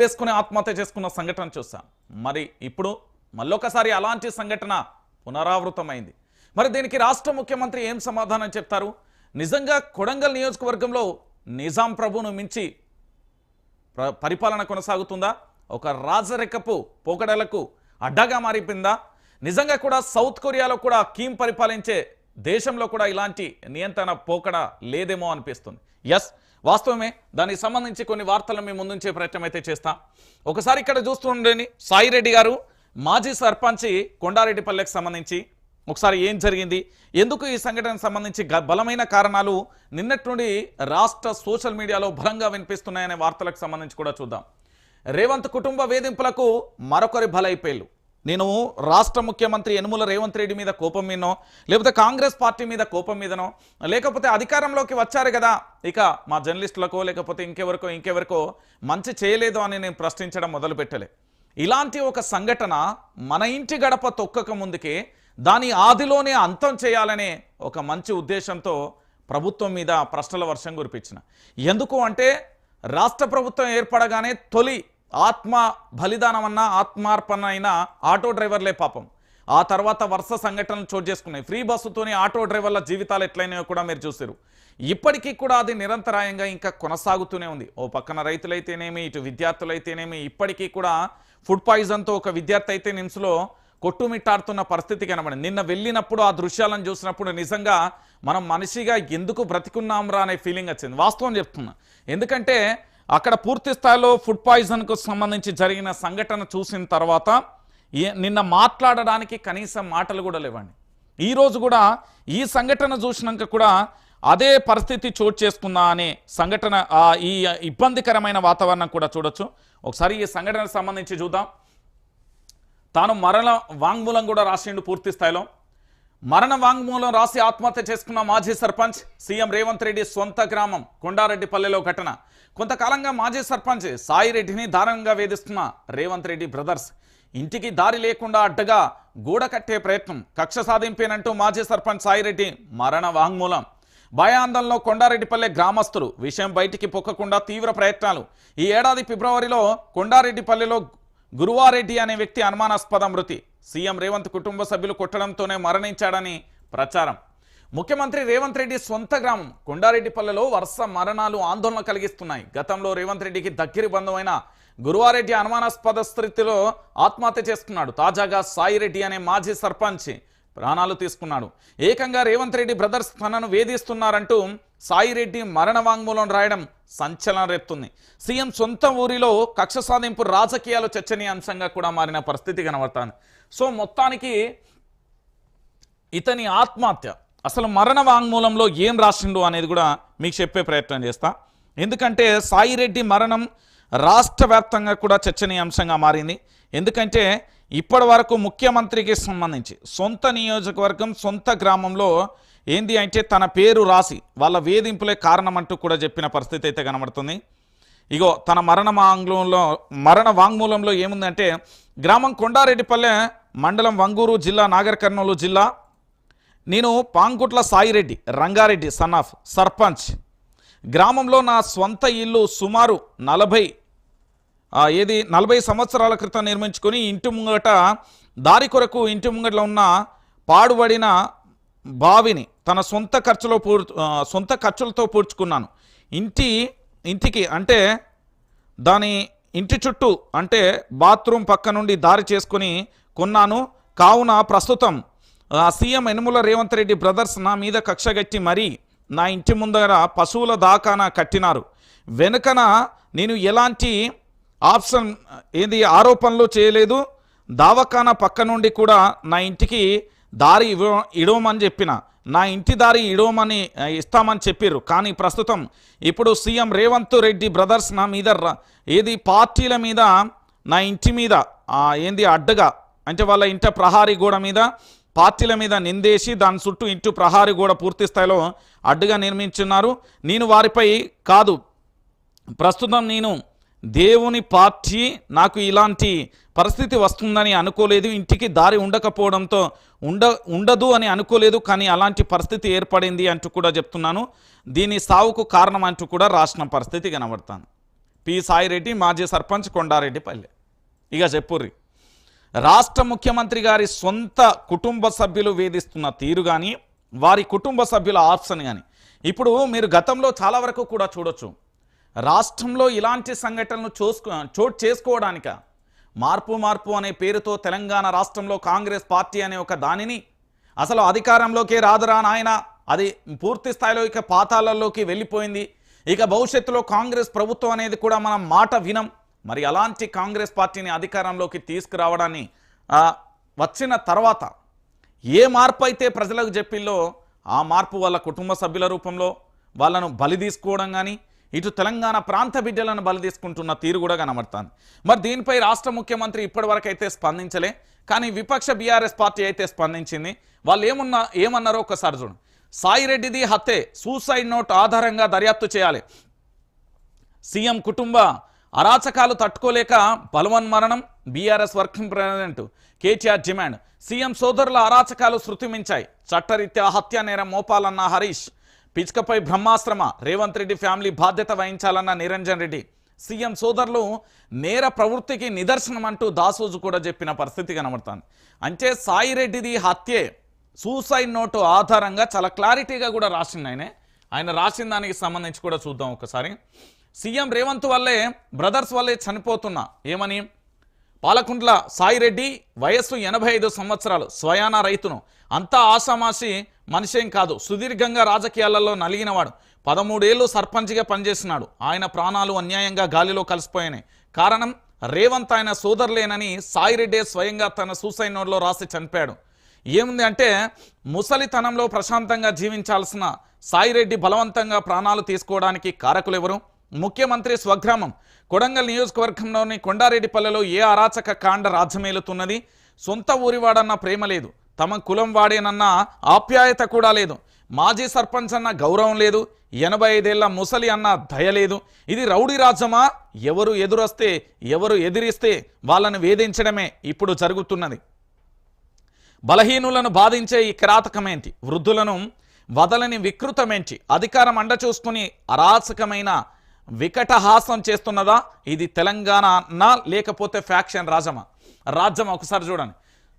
వేసుకుని ఆత్మహత్య చేసుకున్న సంఘటన చూసాం మరి ఇప్పుడు మళ్ళొకసారి అలాంటి సంఘటన పునరావృతమైంది. మరి దీనికి రాష్ట్ర ముఖ్యమంత్రి ఏం సమాధానం చెప్తారు? నిజంగా కొడంగల్ నియోజకవర్గంలో నిజాం ప్రభును మించి పరిపాలన కొనసాగుతుందా? ఒక రాజరెక్కపు పోకడలకు అడ్డగా మారిపోయిందా? నిజంగా కూడా సౌత్ కొరియాలో కూడా కీమ్ పరిపాలించే దేశంలో కూడా ఇలాంటి నియంత్రణ పోకడ లేదేమో అనిపిస్తుంది. ఎస్ వాస్తవమే దానికి సంబంధించి కొన్ని వార్తలను మేము ముందుంచే ప్రయత్నం అయితే చేస్తాం. ఒకసారి ఇక్కడ చూస్తుండని సాయిరెడ్డి గారు మాజీ సర్పంచి కొండారెడ్డిపల్లెకి సంబంధించి ఒకసారి ఏం జరిగింది? ఎందుకు ఈ సంఘటనకు సంబంధించి గ- బలమైన కారణాలు నిన్నటి నుండి రాష్ట్ర సోషల్ మీడియాలో బలంగా వినిపిస్తున్నాయనే వార్తలకు సంబంధించి కూడా చూద్దాం. రేవంత్ కుటుంబ వేధింపులకు మరొకరి బలైపోయారు. నేను రాష్ట్ర ముఖ్యమంత్రి యనుమల రేవంత్ రెడ్డి మీద కోపం మీదనో లేకపోతే కాంగ్రెస్ పార్టీ మీద కోపం మీదనో లేకపోతే అధికారంలోకి వచ్చారు కదా ఇక మా జర్నలిస్టులకో లేకపోతే ఇంకెవరికో ఇంకెవరికో మంచి చేయలేదు అని నేను ప్రశ్నించడం మొదలుపెట్టలే ఇలాంటి ఒక సంఘటన మన ఇంటి గడప తొక్కక ముందుకే దాని ఆదిలోనే అంతం చేయాలనే ఒక మంచి ఉద్దేశంతో ప్రభుత్వం మీద ప్రశ్నల వర్షం కురిపించిన. ఎందుకు అంటే రాష్ట్ర ప్రభుత్వం ఏర్పడగానే తొలి ఆత్మ బలిదానమన్నా ఆత్మార్పణ అయిన ఆటో డ్రైవర్లే పాపం. ఆ తర్వాత వరుస సంఘటనలు చోటు చేసుకున్నాయి. ఫ్రీ బస్సుతోనే ఆటో డ్రైవర్ల జీవితాలు ఎట్లయినాయో కూడా మీరు చూసారు ఇప్పటికీ కూడా అది నిరంతరాయంగా ఇంకా కొనసాగుతూనే ఉంది. ఓ పక్కన రైతులైతేనేమి ఇటు విద్యార్థులైతేనేమి ఇప్పటికీ కూడా ఫుడ్ పాయిజన్తో ఒక విద్యార్థి అయితే నిమ్స్లో కొట్టుమిట్టాడుతున్న పరిస్థితి కనబడింది. నిన్న వెళ్ళినప్పుడు ఆ దృశ్యాలను చూసినప్పుడు నిజంగా మనం మనిషిగా ఎందుకు బ్రతికున్నాంరా అనే ఫీలింగ్ వచ్చింది. వాస్తవం చెప్తున్నా. ఎందుకంటే అక్కడ పూర్తి స్థాయిలో ఫుడ్ పాయిజన్కు సంబంధించి జరిగిన సంఘటన చూసిన తర్వాత నిన్న మాట్లాడడానికి కనీసం మాటలు కూడా లేవండి. ఈరోజు కూడా ఈ సంఘటన చూసినాక కూడా అదే పరిస్థితి చోటు చేసుకుందా అనే సంఘటన ఈ ఇబ్బందికరమైన వాతావరణం కూడా చూడొచ్చు. ఒకసారి ఈ సంఘటనకు సంబంధించి చూద్దాం. తాను మరణ వాంగ్మూలం కూడా రాసిండు పూర్తి స్థాయిలో. మరణ వాంగ్మూలం రాసి ఆత్మహత్య చేసుకున్న మాజీ సర్పంచ్ సీఎం రేవంత్ రెడ్డి సొంత గ్రామం కొండారెడ్డిపల్లెలో ఘటన. కొంతకాలంగా మాజీ సర్పంచ్ సాయిరెడ్డిని దారుణంగా వేధిస్తున్న రేవంత్ రెడ్డి బ్రదర్స్. ఇంటికి దారి లేకుండా అడ్డగా గూడ కట్టే ప్రయత్నం కక్ష సాధింపేనంటూ మాజీ సర్పంచ్ సాయిరెడ్డి మరణ వాంగ్మూలం. భయాందంలో కొండారెడ్డిపల్లె గ్రామస్తులు విషయం బయటికి పొక్కకుండా తీవ్ర ప్రయత్నాలు. ఈ ఏడాది ఫిబ్రవరిలో కొండారెడ్డిపల్లెలో గురువారెడ్డి అనే వ్యక్తి అనుమానాస్పద మృతి. సీఎం రేవంత్ కుటుంబ సభ్యులు కొట్టడంతోనే మరణించాడని ప్రచారం. ముఖ్యమంత్రి రేవంత్ రెడ్డి సొంత గ్రామం కొండారెడ్డిపల్లెలో వరుస మరణాలు ఆందోళన కలిగిస్తున్నాయి. గతంలో రేవంత్ రెడ్డికి దగ్గరి బంధువైన గురువారెడ్డి అనుమానాస్పద స్థితిలో ఆత్మహత్య చేసుకున్నాడు. తాజాగా సాయిరెడ్డి అనే మాజీ సర్పంచ్ ప్రాణాలు తీసుకున్నాడు. ఏకంగా రేవంత్ రెడ్డి బ్రదర్స్ తనను వేధిస్తున్నారంటూ సాయిరెడ్డి మరణ వాంగ్మూలం రాయడం సంచలనం రేపుతుంది. సీఎం సొంత ఊరిలో కక్ష సాధింపు రాజకీయాలు చర్చనీయాంశంగా కూడా మారిన పరిస్థితి కనబడుతుంది. సో మొత్తానికి ఇతని ఆత్మహత్య అసలు మరణ వాంగ్మూలంలో ఏం రాసిండు అనేది కూడా మీకు చెప్పే ప్రయత్నం చేస్తా. ఎందుకంటే సాయిరెడ్డి మరణం రాష్ట్ర వ్యాప్తంగా కూడా చర్చనీయాంశంగా మారింది. ఎందుకంటే ఇప్పటి వరకు ముఖ్యమంత్రికి సంబంధించి సొంత నియోజకవర్గం సొంత గ్రామంలో ఏంది అంటే తన పేరు రాసి వాళ్ళ వేధింపులే కారణం అంటూ కూడా చెప్పిన పరిస్థితి అయితే కనబడుతుంది. ఇగో తన మరణ వాంగ్మూలంలో మరణ వాంగ్మూలంలో ఏముందంటే గ్రామం కొండారెడ్డిపల్లె మండలం వంగూరు జిల్లా నాగర్ కర్నూలు జిల్లా. నేను పాంకుట్ల సాయిరెడ్డి రంగారెడ్డి సన్ ఆఫ్ సర్పంచ్. గ్రామంలో నా స్వంత ఇల్లు సుమారు నలభై ఏది? నలభై సంవత్సరాల క్రితం నిర్మించుకొని ఇంటి ముంగట దారి కొరకు ఇంటి ముంగట్లో ఉన్న పాడుబడిన బావిని తన సొంత ఖర్చులో పూర్ సొంత ఖర్చులతో పూడ్చుకున్నాను. ఇంటి ఇంటికి అంటే దాని ఇంటి చుట్టూ అంటే బాత్రూమ్ పక్క నుండి దారి చేసుకుని కొన్నాను. కావున ప్రస్తుతం సీఎం యనుమల రేవంత్ రెడ్డి బ్రదర్స్ నా మీద కక్షగట్టి మరీ నా ఇంటి ముందర పశువుల దాకాన కట్టినారు. వెనుకన నేను ఎలాంటి ఆప్షన్ ఏది ఆరోపణలు చేయలేదు. దావఖానా పక్క నుండి కూడా నా ఇంటికి దారి ఇవ్వ ఇడవమని చెప్పిన. నా ఇంటి దారి ఇడవమని ఇస్తామని చెప్పారు కానీ ప్రస్తుతం ఇప్పుడు సీఎం రేవంత్ రెడ్డి బ్రదర్స్ నా మీద ఏది పార్టీల మీద నా ఇంటి మీద ఏంది అడ్డగా అంటే వాళ్ళ ఇంట ప్రహారీ గోడ మీద పార్టీల మీద నిందేసి దాని చుట్టూ ఇంటి ప్రహారీ గోడ పూర్తి స్థాయిలో అడ్డుగా నిర్మించున్నారు. నేను వారిపై కాదు. ప్రస్తుతం నేను దేవుని పార్టీ నాకు ఇలాంటి పరిస్థితి వస్తుందని అనుకోలేదు ఇంటికి దారి ఉండకపోవడంతో ఉండ ఉండదు అని అనుకోలేదు కానీ అలాంటి పరిస్థితి ఏర్పడింది అంటూ కూడా చెప్తున్నాను. దీని సావుకు కారణం అంటూ కూడా రాసిన పరిస్థితి కనబడతాను. పి. సాయిరెడ్డి మాజీ సర్పంచ్ కొండారెడ్డిపల్లె. ఇక చెప్పుర్రి. రాష్ట్ర ముఖ్యమంత్రి గారి సొంత కుటుంబ సభ్యులు వేధిస్తున్న తీరు కానీ వారి కుటుంబ సభ్యుల ఆప్షన్ కానీ ఇప్పుడు మీరు గతంలో చాలా వరకు కూడా చూడొచ్చు. రాష్ట్రంలో ఇలాంటి సంఘటనలు చూసుకో చోటు చేసుకోవడానిక? మార్పు మార్పు అనే పేరుతో తెలంగాణ రాష్ట్రంలో కాంగ్రెస్ పార్టీ అనే ఒక దానిని అసలు అధికారంలోకి రాదురా నాయన? అది పూర్తి స్థాయిలో ఇక పాతాలలోకి వెళ్ళిపోయింది. ఇక భవిష్యత్తులో కాంగ్రెస్ ప్రభుత్వం అనేది కూడా మనం మాట వినం. మరి అలాంటి కాంగ్రెస్ పార్టీని అధికారంలోకి తీసుకురావడాన్ని వచ్చిన తర్వాత ఏ మార్పు అయితే ప్రజలకు చెప్పిల్లో ఆ మార్పు వాళ్ళ కుటుంబ సభ్యుల రూపంలో వాళ్ళను బలి తీసుకోవడం కానీ ఇటు తెలంగాణ ప్రాంత బిడ్డలను బలదీసుకుంటున్న తీరు కూడా కనబడుతుంది. మరి దీనిపై రాష్ట్ర ముఖ్యమంత్రి ఇప్పటివరకైతే అయితే స్పందించలే కానీ విపక్ష బీఆర్ఎస్ పార్టీ అయితే స్పందించింది. వాళ్ళు ఏమున్నా ఏమన్నారో ఒకసారి చూడండి సాయిరెడ్డిది హత్యే సూసైడ్ నోట్ ఆధారంగా దర్యాప్తు చేయాలి. సీఎం కుటుంబ అరాచకాలు తట్టుకోలేక బలవన్మరణం BRS working president KTR demand. CM సోదరుల అరాచకాలు శృతిమించాయి. చట్టరీత్యా హత్య నేరం మోపాలన్న హరీష్ పిచ్కపై బ్రహ్మాశ్రమ రేవంత్ రెడ్డి ఫ్యామిలీ బాధ్యత వహించాలన్న నిరంజన్ రెడ్డి. సీఎం సోదరులు నేర ప్రవృత్తికి నిదర్శనం అంటూ దాసోజు కూడా చెప్పిన పరిస్థితి కనబడుతుంది. అంటే సాయిరెడ్డిది హత్యే. సూసైడ్ నోటు ఆధారంగా చాలా క్లారిటీగా కూడా రాసింది ఆయనే. ఆయన రాసిన దానికి సంబంధించి కూడా చూద్దాం ఒకసారి. సీఎం రేవంత్ వల్లే బ్రదర్స్ వల్లే చనిపోతున్నా ఏమని? పాలకుంట్ల సాయిరెడ్డి వయస్సు ఎనభై సంవత్సరాలు. స్వయాన రైతును. అంతా ఆశామాసి మనిషేం కాదు. సుదీర్ఘంగా రాజకీయాలలో నలిగినవాడు. పదమూడేళ్ళు సర్పంచ్గా పనిచేసినాడు. ఆయన ప్రాణాలు అన్యాయంగా గాలిలో కలిసిపోయినాయి. కారణం రేవంత్ ఆయన సోదరులేనని సాయిరెడ్డి స్వయంగా తన సూసైడ్ నోట్లో రాసి చనిపోయాడు ఏముంది అంటే ముసలితనంలో ప్రశాంతంగా జీవించాల్సిన సాయిరెడ్డి బలవంతంగా ప్రాణాలు తీసుకోవడానికి కారకులెవరు? ముఖ్యమంత్రి స్వగ్రామం. కొడంగల్ నియోజకవర్గంలోని కొండారెడ్డిపల్లెలో ఏ అరాచక కాండ రాజ్యమేలుతున్నది? సొంత ఊరివాడన్న ప్రేమ లేదు. తమ కులం వాడేనన్న ఆప్యాయత కూడా లేదు. మాజీ సర్పంచ్ అన్న గౌరవం లేదు. ఎనభై ఐదేళ్ళ ముసలి అన్న దయ లేదు. ఇది రౌడీ రాజ్యమా? ఎవరు ఎదురొస్తే ఎవరు ఎదిరిస్తే వాళ్ళను వేధించడమే ఇప్పుడు జరుగుతున్నది. బలహీనులను బాధించే ఈ కిరాతకమేంటి? వృద్ధులను వదలని వికృతమేంటి? అధికారం అండ చూసుకుని అరాచకమైన వికటహాసం చేస్తున్నదా? ఇది తెలంగాణ అన్నా లేకపోతే ఫ్యాక్షన్ రాజమా రాజ్యమా? ఒకసారి చూడండి.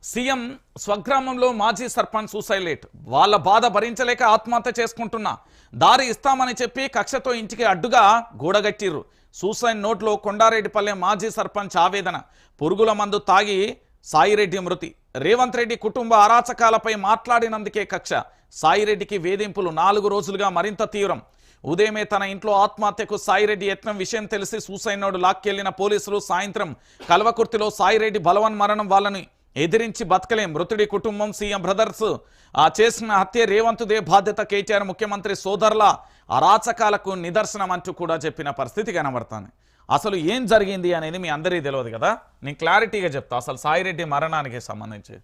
సీఎం స్వగ్రామంలో మాజీ సర్పంచ్ సూసైలేట్. వాళ్ళ బాధ భరించలేక ఆత్మహత్య చేసుకుంటున్నా. దారి ఇస్తామని చెప్పి కక్షతో ఇంటికి అడ్డుగా గూడగట్టిర్రు. సూసైడ్ నోట్లో కొండారెడ్డిపల్లె మాజీ సర్పంచ్ ఆవేదన. పురుగుల మందు తాగి సాయిరెడ్డి మృతి. రేవంత్ రెడ్డి కుటుంబ అరాచకాలపై మాట్లాడినందుకే కక్ష. సాయిరెడ్డికి వేధింపులు నాలుగు రోజులుగా మరింత తీవ్రం. ఉదయమే తన ఇంట్లో ఆత్మహత్యకు సాయిరెడ్డి యత్నం విషయం తెలిసి సూసైడ్ నోడు లాక్కెళ్ళిన పోలీసులు సాయంత్రం కల్వకుర్తిలో సాయిరెడ్డి బలవన్ మరణం వాళ్ళని ఎదిరించి బతకలేం. మృతుడి కుటుంబం సీఎం బ్రదర్స్. ఆ చేసిన హత్య రేవంతుదే బాధ్యత కేటీఆర్ ముఖ్యమంత్రి సోదరుల అరాచకాలకు నిదర్శనం అంటూ కూడా చెప్పిన పరిస్థితి కనబడుతుంది. అసలు ఏం జరిగింది అనేది మీ అందరికీ తెలియదు కదా? నేను క్లారిటీగా చెప్తా. అసలు సాయిరెడ్డి మరణానికి సంబంధించి.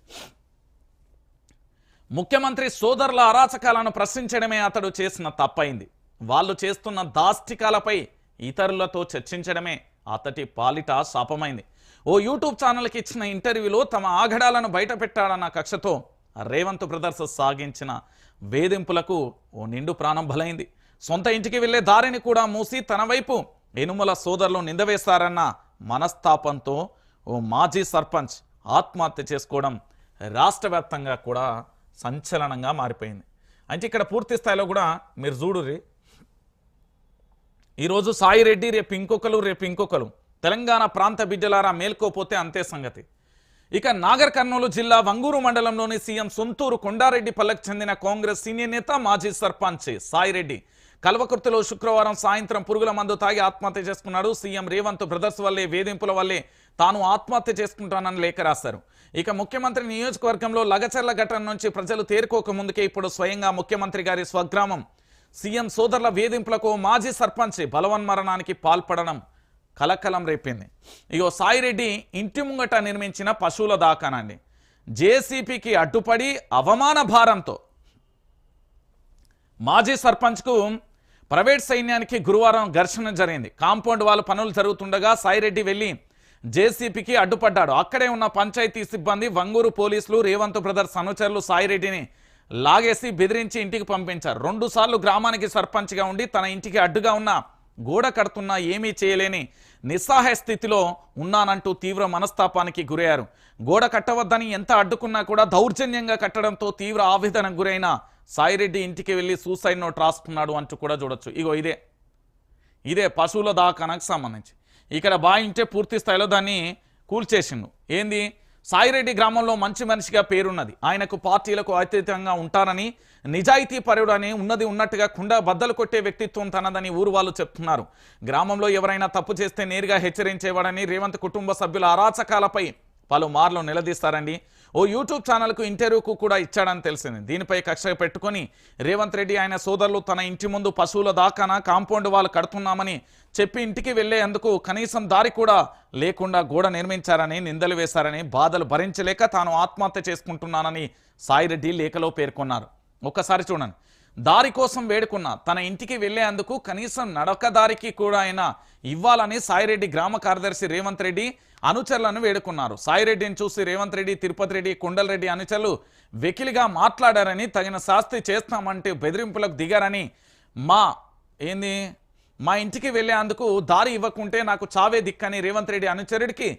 ముఖ్యమంత్రి సోదరుల అరాచకాలను ప్రశ్నించడమే అతడు చేసిన తప్పైంది. వాళ్ళు చేస్తున్న దాష్టికాలపై ఇతరులతో చర్చించడమే అతటి పాలిట శాపమైంది. ఓ యూట్యూబ్ ఛానల్కి ఇచ్చిన ఇంటర్వ్యూలో తమ ఆగడాలను బయటపెట్టాడన్న కక్షతో రేవంత్ బ్రదర్స్ సాగించిన వేధింపులకు ఓ నిండు ప్రాణం బలైంది. సొంత ఇంటికి వెళ్ళే దారిని కూడా మూసి తన వైపు ఎనుమల సోదరులు నిందవేశారన్న మనస్తాపంతో ఓ మాజీ సర్పంచ్ ఆత్మహత్య చేసుకోవడం రాష్ట్ర కూడా సంచలనంగా మారిపోయింది. అంటే ఇక్కడ పూర్తి స్థాయిలో కూడా మీరు చూడుర్రి. ఈరోజు సాయిరెడ్డి రేపు ఇంకొకరు రేపు ఇంకొకరు. తెలంగాణ ప్రాంత బిడ్డలారా మేల్కోపోతే అంతే సంగతి. ఇక నాగర్ కర్నూలు జిల్లా వంగూరు మండలంలోని సీఎం సొంతూరు కొండారెడ్డి పల్లెకు చెందిన కాంగ్రెస్ సీనియర్ నేత మాజీ సర్పంచ్ సాయిరెడ్డి కల్వకుర్తిలో శుక్రవారం సాయంత్రం పురుగుల మందు తాగి ఆత్మహత్య చేసుకున్నాడు సీఎం రేవంత్ బ్రదర్స్ వల్లే వేధింపుల వల్లే తాను ఆత్మహత్య చేసుకుంటానని లేఖ రాశారు. ఇక ముఖ్యమంత్రి నియోజకవర్గంలో లగచర్ల ఘటన నుంచి ప్రజలు తేరుకోక ముందుకే ఇప్పుడు స్వయంగా ముఖ్యమంత్రి గారి స్వగ్రామం. సీఎం సోదరుల వేధింపులకు మాజీ సర్పంచ్ బలవన్మరణానికి పాల్పడడం. కలకలం రేపింది. ఇగో సాయిరెడ్డి ఇంటి ముంగట నిర్మించిన పశువుల దాకానండి జేసీపీకి అడ్డుపడి అవమాన భారంతో మాజీ సర్పంచ్కు ప్రైవేట్ సైన్యానికి గురువారం ఘర్షణ జరిగింది. కాంపౌండ్ వాళ్ళ పనులు జరుగుతుండగా సాయిరెడ్డి వెళ్ళి జేసీపీకి అడ్డుపడ్డాడు. అక్కడే ఉన్న పంచాయతీ సిబ్బంది వంగూరు పోలీసులు రేవంత్ బ్రదర్స్ అనుచరులు సాయిరెడ్డిని లాగేసి బెదిరించి ఇంటికి పంపించారు. రెండుసార్లు గ్రామానికి సర్పంచ్గా ఉండి తన ఇంటికి అడ్డుగా ఉన్న గోడ కడుతున్నా ఏమీ చేయలేని నిస్సహాయ స్థితిలో ఉన్నానంటూ తీవ్ర మనస్తాపానికి గురయ్యారు. గోడ కట్టవద్దని ఎంత అడ్డుకున్నా కూడా దౌర్జన్యంగా కట్టడంతో తీవ్ర ఆవేదనకు గురైన సాయిరెడ్డి ఇంటికి వెళ్ళి సూసైడ్ నోట్ రాసుకున్నాడు అంటూ కూడా చూడొచ్చు. ఇగో ఇదే. ఇదే పశువుల దాకానకు సంబంధించి. ఇక్కడ బాయింటే పూర్తి స్థాయిలో దాన్ని కూల్చేసిండు. ఏంది? సాయిరెడ్డి గ్రామంలో మంచి మనిషిగా పేరున్నది. ఆయనకు పార్టీలకు అతీతంగా ఉంటారని నిజాయితీ పరుడని అని ఉన్నది ఉన్నట్టుగా కుండ బద్దలు కొట్టే వ్యక్తిత్వం తనదని ఊరు వాళ్ళు చెప్తున్నారు. గ్రామంలో ఎవరైనా తప్పు చేస్తే నేరుగా హెచ్చరించేవాడని రేవంత్ కుటుంబ సభ్యుల అరాచకాలపై పలుమార్లు నిలదీస్తారండి. ఓ యూట్యూబ్ ఛానల్కు ఇంటర్వ్యూకు కూడా ఇచ్చాడని తెలిసింది. దీనిపై కక్ష పెట్టుకొని రేవంత్ రెడ్డి ఆయన సోదరులు తన ఇంటి ముందు పశువుల దాకాన కాంపౌండ్ వాళ్ళు కడుతున్నామని చెప్పి ఇంటికి వెళ్ళేందుకు కనీసం దారి కూడా లేకుండా గోడ నిర్మించారని నిందలు వేశారని బాధలు భరించలేక తాను ఆత్మహత్య చేసుకుంటున్నానని సాయిరెడ్డి లేఖలో పేర్కొన్నారు. ఒక్కసారి చూడండి. దారి కోసం వేడుకున్న. తన ఇంటికి వెళ్ళేందుకు కనీసం నడక దారికి కూడా అయినా ఇవ్వాలని సాయిరెడ్డి గ్రామ కార్యదర్శి రేవంత్ రెడ్డి అనుచరులను వేడుకున్నారు. సాయిరెడ్డిని చూసి రేవంత్ రెడ్డి తిరుపతి రెడ్డి కొండలరెడ్డి అనుచరులు వెకిలిగా మాట్లాడారని తగిన శాస్తి చేస్తామంటే బెదిరింపులకు దిగారని మా ఏంది? మా ఇంటికి వెళ్ళేందుకు దారి ఇవ్వకుంటే నాకు చావే దిక్కని రేవంత్ రెడ్డి అనుచరుడికి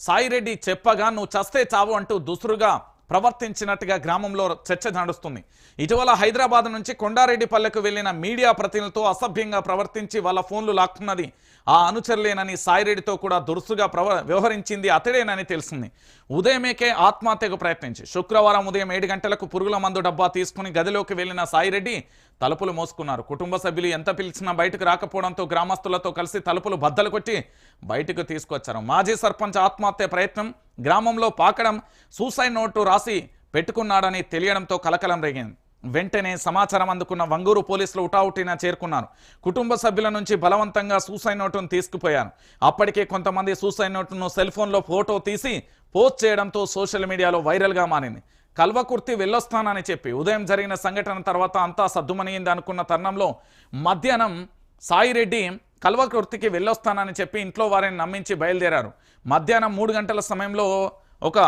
సాయిరెడ్డి చెప్పగా నువ్వు చస్తే చావు అంటూ దుసురుగా ప్రవర్తించినట్టుగా గ్రామంలో చర్చ నడుస్తుంది. ఇటీవల హైదరాబాద్ నుంచి కొండారెడ్డిపల్లెకు వెళ్ళిన మీడియా ప్రతినిధులతో అసభ్యంగా ప్రవర్తించి వాళ్ళ ఫోన్లు లాక్కున్నది ఆ అనుచరులేనని సాయిరెడ్డితో కూడా దురుసుగా ప్రవ వ్యవహరించింది అతడేనని తెలిసింది. ఉదయమేకే ఆత్మహత్యకు ప్రయత్నించి శుక్రవారం ఉదయం ఏడు గంటలకు పురుగుల మందు డబ్బా తీసుకుని గదిలోకి వెళ్ళిన సాయిరెడ్డి తలుపులు మోసుకున్నారు. కుటుంబ సభ్యులు ఎంత పిలిచినా బయటకు రాకపోవడంతో గ్రామస్తులతో కలిసి తలుపులు బద్దలు కొట్టి బయటకు తీసుకొచ్చారు. మాజీ సర్పంచ్ ఆత్మహత్య ప్రయత్నం గ్రామంలో పాకడం సూసైడ్ నోటు రాసి పెట్టుకున్నాడని తెలియడంతో కలకలం రేగింది. వెంటనే సమాచారం అందుకున్న వంగూరు పోలీసులు ఉటావుటిన చేరుకున్నారు. కుటుంబ సభ్యుల నుంచి బలవంతంగా సూసైడ్ నోటును తీసుకుపోయారు. అప్పటికే కొంతమంది సూసైడ్ నోటును సెల్ ఫోన్లో ఫోటో తీసి పోస్ట్ చేయడంతో సోషల్ మీడియాలో వైరల్గా మారింది. కల్వకుర్తి వెళ్ళొస్తానని చెప్పి ఉదయం జరిగిన సంఘటన తర్వాత అంతా సద్దుమనిగింది అనుకున్న తరుణంలో మధ్యాహ్నం సాయిరెడ్డి కల్వకుర్తికి వెళ్ళొస్తానని చెప్పి ఇంట్లో వారిని నమ్మించి బయలుదేరారు. మధ్యాహ్నం మూడు గంటల సమయంలో ఒక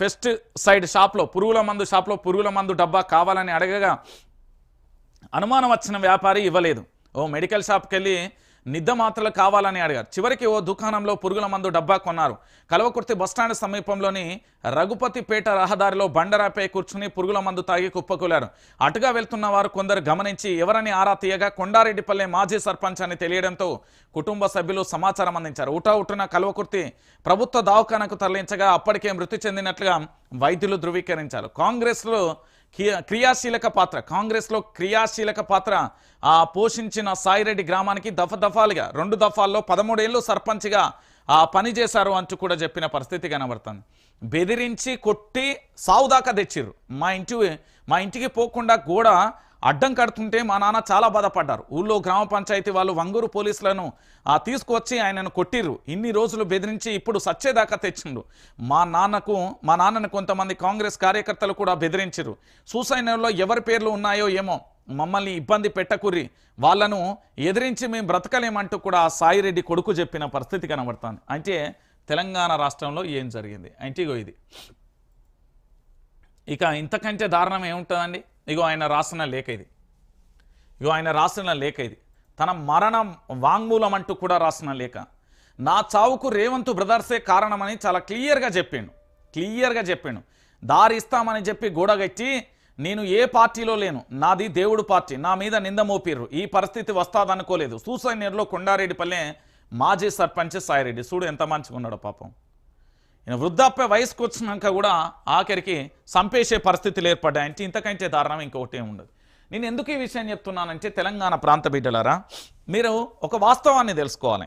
ఫెస్ట్ సైడ్ షాప్లో పురుగుల మందు షాప్లో పురుగుల మందు డబ్బా కావాలని అడగగా అనుమానం వచ్చిన వ్యాపారి ఇవ్వలేదు. ఓ మెడికల్ షాప్కి వెళ్ళి నిద్ద మాత్రలు కావాలని అడిగారు. చివరికి ఓ దుకాణంలో పురుగుల మందు డబ్బా కొన్నారు. కలవకుర్తి బస్టాండ్ సమీపంలోని రఘుపతిపేట రహదారిలో బండరాపై కూర్చుని పురుగుల మందు తాగి కుప్పకూలారు. అటుగా వెళ్తున్న వారు కొందరు గమనించి ఎవరని ఆరా తీయగా కొండారెడ్డిపల్లె మాజీ సర్పంచ్ అని తెలియడంతో కుటుంబ సభ్యులు సమాచారం అందించారు. ఉటా ఉటున ప్రభుత్వ దవాఖానకు తరలించగా అప్పటికే మృతి చెందినట్లుగా వైద్యులు ధృవీకరించారు. కాంగ్రెస్లో క్రియాశీలక పాత్ర. కాంగ్రెస్లో క్రియాశీలక పాత్ర. ఆ పోషించిన సాయిరెడ్డి గ్రామానికి దఫ దఫాలుగా రెండు దఫాల్లో పదమూడేళ్ళు సర్పంచ్గా ఆ పని చేశారు అంటూ కూడా చెప్పిన పరిస్థితి కనబడుతుంది. బెదిరించి కొట్టి సావుదాకా తెచ్చిర్రు. మా ఇంటి మా ఇంటికి పోకుండా కూడా అడ్డం కడుతుంటే మా నాన్న చాలా బాధపడ్డారు. ఊళ్ళో గ్రామ పంచాయతీ వాళ్ళు వంగూరు పోలీసులను ఆ తీసుకువచ్చి ఆయనను కొట్టిర్రు. ఇన్ని రోజులు బెదిరించి ఇప్పుడు సచ్చేదాకా తెచ్చిండు. మా నాన్నకు మా నాన్నను కొంతమంది కాంగ్రెస్ కార్యకర్తలు కూడా బెదిరించారు సూసైడ్లో ఎవరి పేర్లు ఉన్నాయో ఏమో మమ్మల్ని ఇబ్బంది పెట్టకుర్రి. వాళ్ళను ఎదిరించి మేము బ్రతకలేమంటూ కూడా సాయిరెడ్డి కొడుకు చెప్పిన పరిస్థితి కనబడుతుంది. అంటే తెలంగాణ రాష్ట్రంలో ఏం జరిగింది? అంటే ఇగో ఇది. ఇక ఇంతకంటే దారుణం ఏముంటుందండి? ఇగో ఆయన రాసిన లేఖ ఇది. ఇగో ఆయన రాసిన లేఖ ఇది. తన మరణం వాంగ్మూలం అంటూ కూడా రాసిన లేఖ. నా చావుకు రేవంత్ బ్రదర్సే కారణమని చాలా క్లియర్గా చెప్పిండు. క్లియర్గా చెప్పిండు. దారి ఇస్తామని చెప్పి గోడగట్టి నేను ఏ పార్టీలో లేను. నాది దేవుడు పార్టీ. నా మీద నింద మోపిర్రు. ఈ పరిస్థితి వస్తాదనుకోలేదు. సూసైనర్లో కొండారెడ్డిపల్లె మాజీ సర్పంచ్ సాయిరెడ్డి. చూడు ఎంత మంచిగా ఉన్నాడో పాపం. వృద్ధాప్య వయసుకు వచ్చినాక కూడా ఆఖరికి సంపేసే పరిస్థితులు ఏర్పడ్డాయంటే ఇంతకంటే దారుణం ఇంకొకటి ఉండదు. నేను ఎందుకు ఈ విషయం చెప్తున్నానంటే తెలంగాణ ప్రాంత బిడ్డలారా మీరు ఒక వాస్తవాన్ని తెలుసుకోవాలి.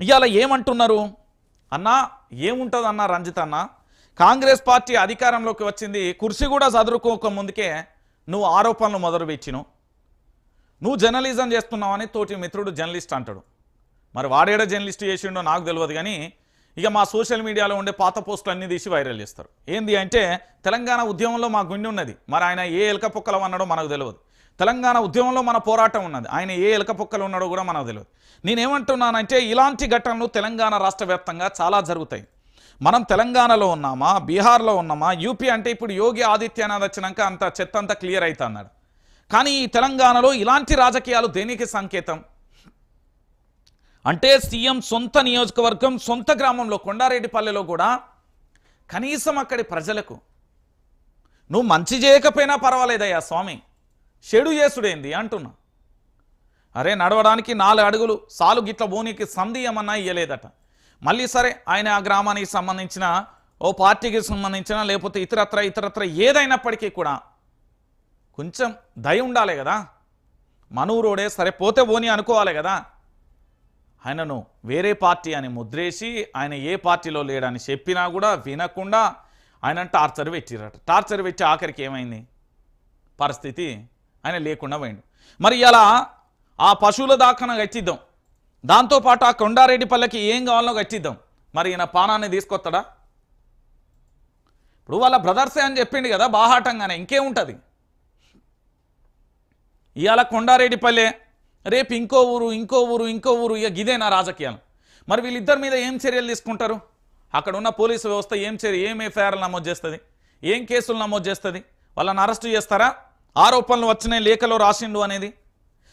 ఇవాళ ఏమంటున్నారు? అన్నా ఏముంటుంది అన్న రంజిత్ అన్న? కాంగ్రెస్ పార్టీ అధికారంలోకి వచ్చింది కుర్చీ కూడా చదువుకోక ముందుకే నువ్వు ఆరోపణలు మొదలుపెచ్చినావు నువ్వు జర్నలిజం చేస్తున్నావని తోటి మిత్రుడు జర్నలిస్ట్ అంటాడు. మరి వాడేడ జర్నలిస్ట్ చేసిండో నాకు తెలియదు కానీ ఇక మా సోషల్ మీడియాలో ఉండే పాత పోస్టులు అన్నీ తీసి వైరల్ చేస్తారు. ఏంది అంటే తెలంగాణ ఉద్యమంలో మా గుండె ఉన్నది. మరి ఆయన ఏ ఎలక అన్నాడో మనకు తెలియదు. తెలంగాణ ఉద్యమంలో మన పోరాటం ఉన్నది. ఆయన ఏ ఎలక పొక్కలు ఉన్నాడో కూడా మనకు తెలియదు. నేనేమంటున్నానంటే ఇలాంటి ఘటనలు తెలంగాణ రాష్ట్ర వ్యాప్తంగా చాలా జరుగుతాయి. మనం తెలంగాణలో ఉన్నామా? బీహార్లో ఉన్నామా? యూపీ అంటే ఇప్పుడు యోగి ఆదిత్యనాథ్ వచ్చినాక అంత చెత్త అంతా క్లియర్ అవుతా అన్నాడు కానీ ఈ తెలంగాణలో ఇలాంటి రాజకీయాలు దేనికి సంకేతం? అంటే సీఎం సొంత నియోజకవర్గం సొంత గ్రామంలో కొండారెడ్డిపల్లెలో కూడా కనీసం అక్కడి ప్రజలకు నువ్వు మంచి చేయకపోయినా పర్వాలేదయ్యా స్వామి. చెడు చేసుడేంది అంటున్నా. అరే నడవడానికి నాలుగు అడుగులు సాలు గిట్ల భూనికి సంధి ఏమన్నా ఇయ్యలేదట. మళ్ళీ సరే ఆయన ఆ గ్రామానికి సంబంధించిన ఓ పార్టీకి సంబంధించిన లేకపోతే ఇతరత్ర ఇతరత్ర ఏదైనప్పటికీ కూడా కొంచెం దయ ఉండాలి కదా. మనూరోడే సరే పోతే పోని అనుకోవాలి కదా. ఆయనను వేరే పార్టీ అని ముద్రేసి ఆయన ఏ పార్టీలో లేడని చెప్పినా కూడా వినకుండా ఆయన టార్చర్ పెట్టిరట. టార్చర్ పెట్టి ఆఖరికి ఏమైంది? పరిస్థితి ఆయన లేకుండా పోయిండు. మరి ఇలా ఆ పశువుల దాఖన గట్టిద్దాం దాంతోపాటు ఆ కొండారెడ్డిపల్లెకి ఏం కావాలో గట్టిద్దాం మరి ఈయన పానాన్ని తీసుకొస్తాడా ఇప్పుడు వాళ్ళ బ్రదర్సే అని చెప్పిండు కదా బాహాటంగానే ఇంకేముంటుంది? ఇవాళ కొండారెడ్డిపల్లె రేపు ఇంకో ఊరు ఇంకో ఊరు ఇంకో ఊరు ఇక గిదేనా రాజకీయాలు. మరి వీళ్ళిద్దరి మీద ఏం చర్యలు తీసుకుంటారు? అక్కడ ఉన్న పోలీసు వ్యవస్థ ఏం చర్య ఏం ఎఫ్ఐఆర్లు నమోదు చేస్తుంది? ఏం కేసులు నమోదు చేస్తుంది? వాళ్ళని అరెస్టు చేస్తారా? ఆరోపణలు వచ్చినాయి లేఖలో రాసిండు అనేది.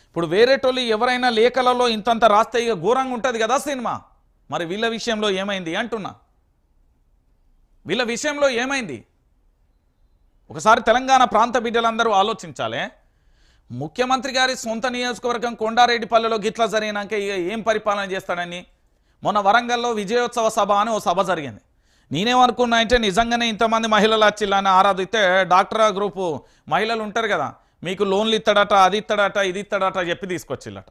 ఇప్పుడు వేరేటోళ్ళు ఎవరైనా లేఖలలో ఇంతంత రాస్తే ఇక ఘోరంగా ఉంటుంది కదా సినిమా. మరి వీళ్ళ విషయంలో ఏమైంది అంటున్నా. వీళ్ళ విషయంలో ఏమైంది? ఒకసారి తెలంగాణ ప్రాంత బిడ్డలందరూ ఆలోచించాలి. ముఖ్యమంత్రి గారి సొంత నియోజకవర్గం కొండారెడ్డిపల్లెలో గిట్ల జరిగినాక ఇక ఏం పరిపాలన చేస్తాడని? మొన్న వరంగల్లో విజయోత్సవ సభ అని ఓ సభ జరిగింది. నేనేమనుకున్నా అంటే నిజంగానే ఇంతమంది మహిళలు వచ్చిల్లని ఆరాధిస్తే డాక్టర్ గ్రూపు మహిళలు ఉంటారు కదా మీకు లోన్లు ఇస్తాడట అది ఇస్తాడట ఇది ఇస్తాడట చెప్పి తీసుకొచ్చిల్లట.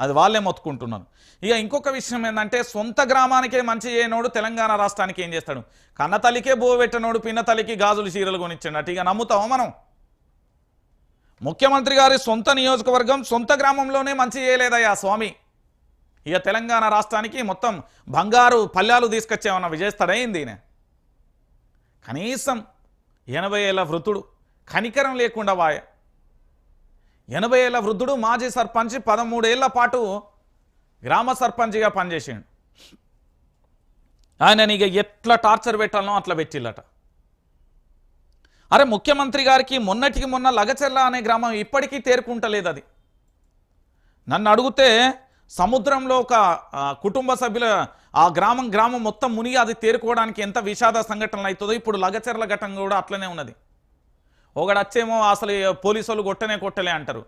అది వాళ్ళే మొత్తుకుంటున్నారు. ఇక ఇంకొక విషయం ఏంటంటే సొంత గ్రామానికే మంచి చేయనోడు తెలంగాణ రాష్ట్రానికి ఏం చేస్తాడు? కన్న తల్లికే బో పెట్టనోడు పిన్న తల్లికి గాజులు చీరలు కొనిచ్చాడట. ఇక నమ్ముతామా మనం? ముఖ్యమంత్రి గారి సొంత నియోజకవర్గం సొంత గ్రామంలోనే మంచి చేయలేదయ్యా స్వామి. ఇక తెలంగాణ రాష్ట్రానికి మొత్తం బంగారు పల్లెలు తీసుకొచ్చేమన్నా విజయస్థడైంది ఈయన. కనీసం ఎనభై ఏళ్ళ వృద్ధుడు కనికరం లేకుండా వాయ. ఎనభై ఏళ్ళ వృద్ధుడు మాజీ సర్పంచ్ పదమూడేళ్ళ పాటు గ్రామ సర్పంచ్గా పనిచేసిండు. ఆయన ఇక ఎట్లా టార్చర్ పెట్టాలనో అట్లా పెట్టిల్లట. అరే ముఖ్యమంత్రి గారికి మొన్నటికి మొన్న లగచెర్ల అనే గ్రామం ఇప్పటికీ తేరుకుంటలేదు అది. నన్ను అడిగితే సముద్రంలో ఒక కుటుంబ సభ్యుల ఆ గ్రామం గ్రామం మొత్తం మునిగి అది తేరుకోవడానికి ఎంత విషాద సంఘటనలు అవుతుందో ఇప్పుడు లగచెర్ల ఘటన కూడా అట్లనే ఉన్నది. ఒకడు వచ్చేమో అసలు పోలీసులు పోలీసు కొట్టనే కొట్టలే అంటారు.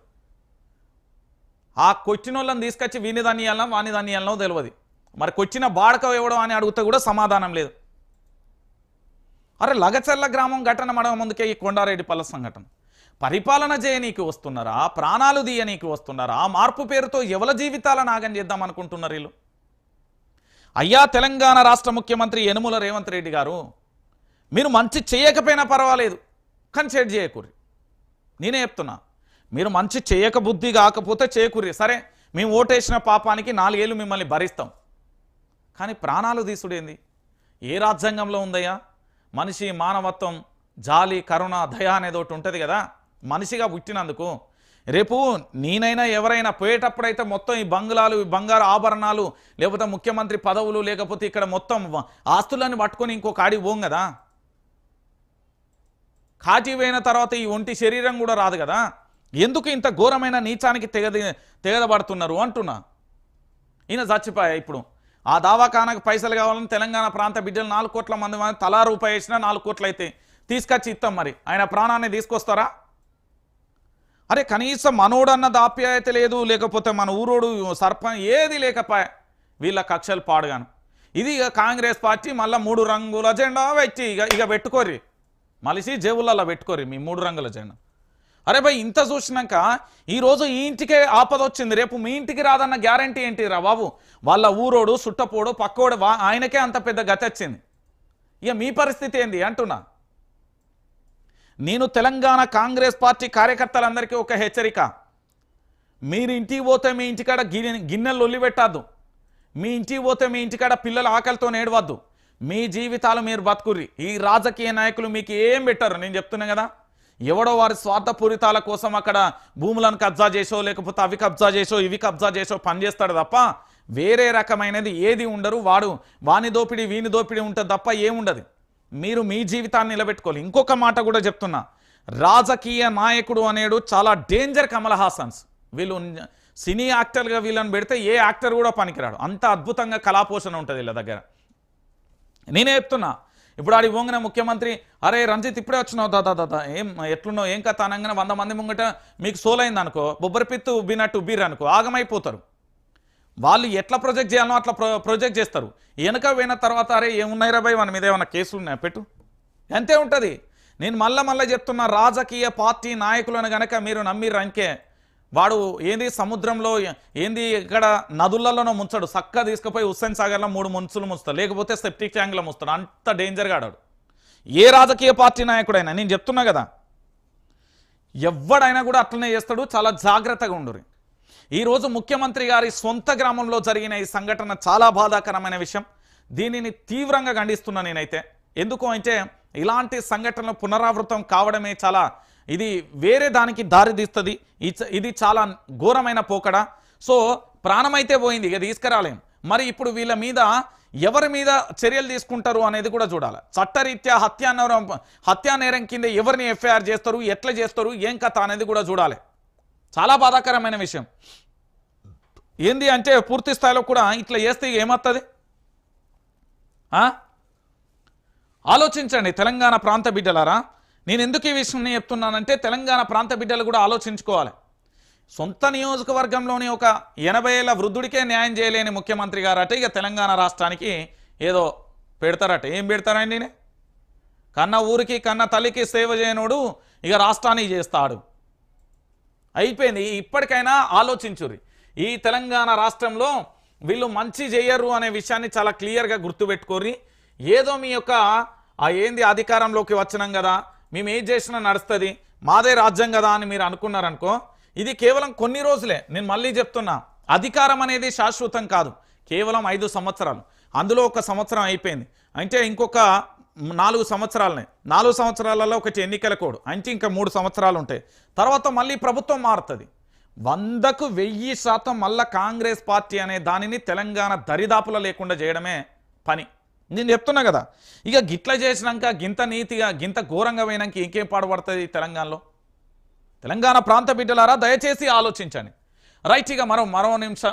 ఆ కొట్టిన వాళ్ళని తీసుకొచ్చి వీని దాన్ని ఇవ్వాలన్నా వాని దాన్ని తెలియదు మరి కొచ్చిన బాడక ఇవ్వడం అని అడిగితే కూడా సమాధానం లేదు. అరే లగచర్ల గ్రామం ఘటన మన ముందుకే ఈ కొండారెడ్డిపల్ల సంఘటన. పరిపాలన చేయనీకి వస్తున్నారా? ప్రాణాలు తీయనీకి వస్తున్నారా? మార్పు పేరుతో ఎవల జీవితాల నాగం చేద్దాం అనుకుంటున్నారు వీళ్ళు? అయ్యా తెలంగాణ రాష్ట్ర ముఖ్యమంత్రి యనుమల రేవంత్ రెడ్డి గారు మీరు మంచి చేయకపోయినా పర్వాలేదు కానీ చెడు చేయకూరి నేనే చెప్తున్నా మీరు మంచి చేయక బుద్ధి కాకపోతే చేయకూరి సరే మేము ఓటేసిన పాపానికి నాలుగేళ్ళు మిమ్మల్ని భరిస్తాం. కానీ ప్రాణాలు తీసుడేంది? ఏ రాజ్యాంగంలో ఉందయ్యా? మనిషి మానవత్వం జాలి కరుణ దయ అనేది ఒకటి ఉంటుంది కదా. మనిషిగా పుట్టినందుకు రేపు నేనైనా ఎవరైనా పోయేటప్పుడైతే మొత్తం ఈ బంగ్లాలు ఈ బంగారు ఆభరణాలు లేకపోతే ముఖ్యమంత్రి పదవులు లేకపోతే ఇక్కడ మొత్తం ఆస్తులను పట్టుకొని ఇంకొక ఆడికి పోం కదా. కాటి పోయిన తర్వాత ఈ ఒంటి శరీరం కూడా రాదు కదా. ఎందుకు ఇంత ఘోరమైన నీచానికి తెగది తెగదబడుతున్నారు అంటున్నా. ఈయన చచ్చిపోయా ఇప్పుడు? ఆ దావాఖానకు పైసలు కావాలని తెలంగాణ ప్రాంత బిడ్డలు నాలుగు కోట్ల మంది మంది తలా రూపాయి వేసినా నాలుగు కోట్లు అయితే తీసుకొచ్చి ఇస్తాం మరి. ఆయన ప్రాణాన్ని తీసుకొస్తారా? అరే కనీసం మనోడన్న దాప్యాయత లేదు లేకపోతే మన ఊరోడు సర్పంచ్ ఏది లేకపోయా. వీళ్ళ కక్షలు పాడుగాను. ఇది ఇక కాంగ్రెస్ పార్టీ మళ్ళీ మూడు రంగుల జెండా పెట్టి ఇక ఇక పెట్టుకోర్రి. మలిసి జేబులలో పెట్టుకోర్రి మీ మూడు రంగుల జెండా. అరే భయ్ ఇంత చూసినాక ఈరోజు ఈ ఇంటికే ఆపద వచ్చింది. రేపు మీ ఇంటికి రాదన్న గ్యారంటీ ఏంటి రా బాబు? వాళ్ళ ఊరోడు సుట్టపోడు పక్కోడు వా- ఆయనకే అంత పెద్ద గతి వచ్చింది. ఇక మీ పరిస్థితి ఏంది అంటున్నా? నేను తెలంగాణ కాంగ్రెస్ పార్టీ కార్యకర్తలందరికీ ఒక హెచ్చరిక. మీరు ఇంటికి పోతే మీ ఇంటికాడ గిన్నె గిన్నెలు ఒల్లిపెట్టద్దు మీ ఇంటికి పోతే మీ ఇంటికాడ పిల్లల ఆకలితో నేడవద్దు. మీ జీవితాలు మీరు బతుకుర్రి. ఈ రాజకీయ నాయకులు మీకు ఏం పెట్టారు? నేను చెప్తున్నా కదా. ఎవడో వారి స్వార్థపూరితాల కోసం అక్కడ భూములను కబ్జా చేసో లేకపోతే అవి కబ్జా చేసో ఇవి కబ్జా చేసో పనిచేస్తాడు తప్ప వేరే రకమైనది ఏది ఉండరు. వాడు వాని దోపిడి వీని దోపిడి ఉంటుంది తప్ప ఏముండదు. మీరు మీ జీవితాన్ని నిలబెట్టుకోవాలి. ఇంకొక మాట కూడా చెప్తున్నా. రాజకీయ నాయకుడు అనేడు చాలా డేంజర్ కమల్ హాసన్స్. వీళ్ళు సినీ యాక్టర్గా వీళ్ళని పెడితే ఏ యాక్టర్ కూడా పనికిరాడు. అంత అద్భుతంగా కళాపోషణ ఉంటుంది వీళ్ళ దగ్గర. నేనే చెప్తున్నా. ఇప్పుడు ఆడి పోంగన ముఖ్యమంత్రి అరే రంజిత్ ఇప్పుడే వచ్చినావు దాదా దాదా ఏం ఎట్లున్నావు ఏం కథ అనగానే వంద మంది ముంగట మీకు సోలైంది అనుకో బొబ్బరిపిత్తు ఉబ్బినట్టు ఉబ్బిరు అనుకో ఆగమైపోతారు. వాళ్ళు ఎట్లా ప్రొజెక్ట్ చేయాలో అట్లా ప్రొ- ప్రొజెక్ట్ చేస్తారు. వెనక పోయిన తర్వాత అరే ఏమున్నాయి రా భయ్ మన మీద ఏమైనా కేసులు ఉన్నాయా? పెట్టు. అంతే ఉంటుంది. నేను మళ్ళా మళ్ళీ చెప్తున్న రాజకీయ పార్టీ నాయకులను గనక మీరు నమ్మిర్రు అంకే వాడు ఏంది సముద్రంలో ఏంది ఇక్కడ నదులలోనో ముంచడు. చక్కగా తీసుకుపోయి హుస్సేన్ సాగర్లో మూడు మున్సులు ముంచుతాడు. లేకపోతే సెప్టిక్ ట్యాంక్లో ముంచుతాడు. అంత డేంజర్గా ఆడాడు. ఏ రాజకీయ పార్టీ నాయకుడైనా నేను చెప్తున్నా కదా ఎవడైనా కూడా అట్లనే చేస్తాడు. చాలా జాగ్రత్తగా ఉండురి ఈరోజు ముఖ్యమంత్రి గారి సొంత గ్రామంలో జరిగిన ఈ సంఘటన చాలా బాధాకరమైన విషయం. దీనిని తీవ్రంగా ఖండిస్తున్నా నేనైతే. ఎందుకు అంటే ఇలాంటి సంఘటనలు పునరావృతం కావడమే చాలా ఇది వేరే దానికి దారి తీస్తుంది. ఇది చాలా ఘోరమైన పోకడ. సో ప్రాణమైతే పోయింది ఇక తీసుకురాలేం. మరి ఇప్పుడు వీళ్ళ మీద ఎవరి మీద చర్యలు తీసుకుంటారు అనేది కూడా చూడాలి. చట్టరీత్యా హత్యా నేరం హత్యా నేరం కింద ఎవరిని ఎఫ్ఐఆర్ చేస్తారు ఎట్లా చేస్తారు ఏం కథ అనేది కూడా చూడాలి. చాలా బాధాకరమైన విషయం. ఏంది అంటే పూర్తి స్థాయిలో కూడా ఇట్లా చేస్తే ఏమవుతుంది ఆలోచించండి తెలంగాణ ప్రాంత బిడ్డలారా. నేను ఎందుకు ఈ విషయం చెప్తున్నానంటే తెలంగాణ ప్రాంత బిడ్డలు కూడా ఆలోచించుకోవాలి. సొంత నియోజకవర్గంలోని ఒక ఎనభై ఏళ్ళ వృద్ధుడికే న్యాయం చేయలేని ముఖ్యమంత్రి గారట ఇక తెలంగాణ రాష్ట్రానికి ఏదో పెడతారట. ఏం పెడతారండి కన్న ఊరికి కన్న తల్లికి సేవ చేయనోడు ఇక రాష్ట్రానికి చేస్తాడు. అయిపోయింది. ఇప్పటికైనా ఆలోచించుర్రి. ఈ తెలంగాణ రాష్ట్రంలో వీళ్ళు మంచి చేయరు అనే విషయాన్ని చాలా క్లియర్గా గుర్తుపెట్టుకోర్రి. ఏదో మీ యొక్క ఆ ఏంది అధికారంలోకి వచ్చినాం కదా మేము ఏం చేసినా నడుస్తుంది. మాదే రాజ్యం కదా అని మీరు అనుకున్నారనుకో ఇది కేవలం కొన్ని రోజులే. నేను మళ్ళీ చెప్తున్నా అధికారం అనేది శాశ్వతం కాదు. కేవలం ఐదు సంవత్సరాలు. అందులో ఒక సంవత్సరం అయిపోయింది. అంటే ఇంకొక నాలుగు సంవత్సరాలనే. నాలుగు సంవత్సరాలలో ఒకటి ఎన్నికల కోడ్. అంటే ఇంకా మూడు సంవత్సరాలు ఉంటాయి. తర్వాత మళ్ళీ ప్రభుత్వం మారుతుంది. వందకు వెయ్యి శాతం మళ్ళా కాంగ్రెస్ పార్టీ అనే దానిని తెలంగాణ దరిదాపుల లేకుండా చేయడమే పని. నేను చెప్తున్నా కదా. ఇక గిట్ల చేసినాక గింత నీతిగా గింత ఘోరంగా పోయినాక ఇంకేం పాడుపడుతుంది తెలంగాణలో? తెలంగాణ ప్రాంత బిడ్డలారా దయచేసి ఆలోచించండి. రైట్ ఇక మరో మరో నిమిషం.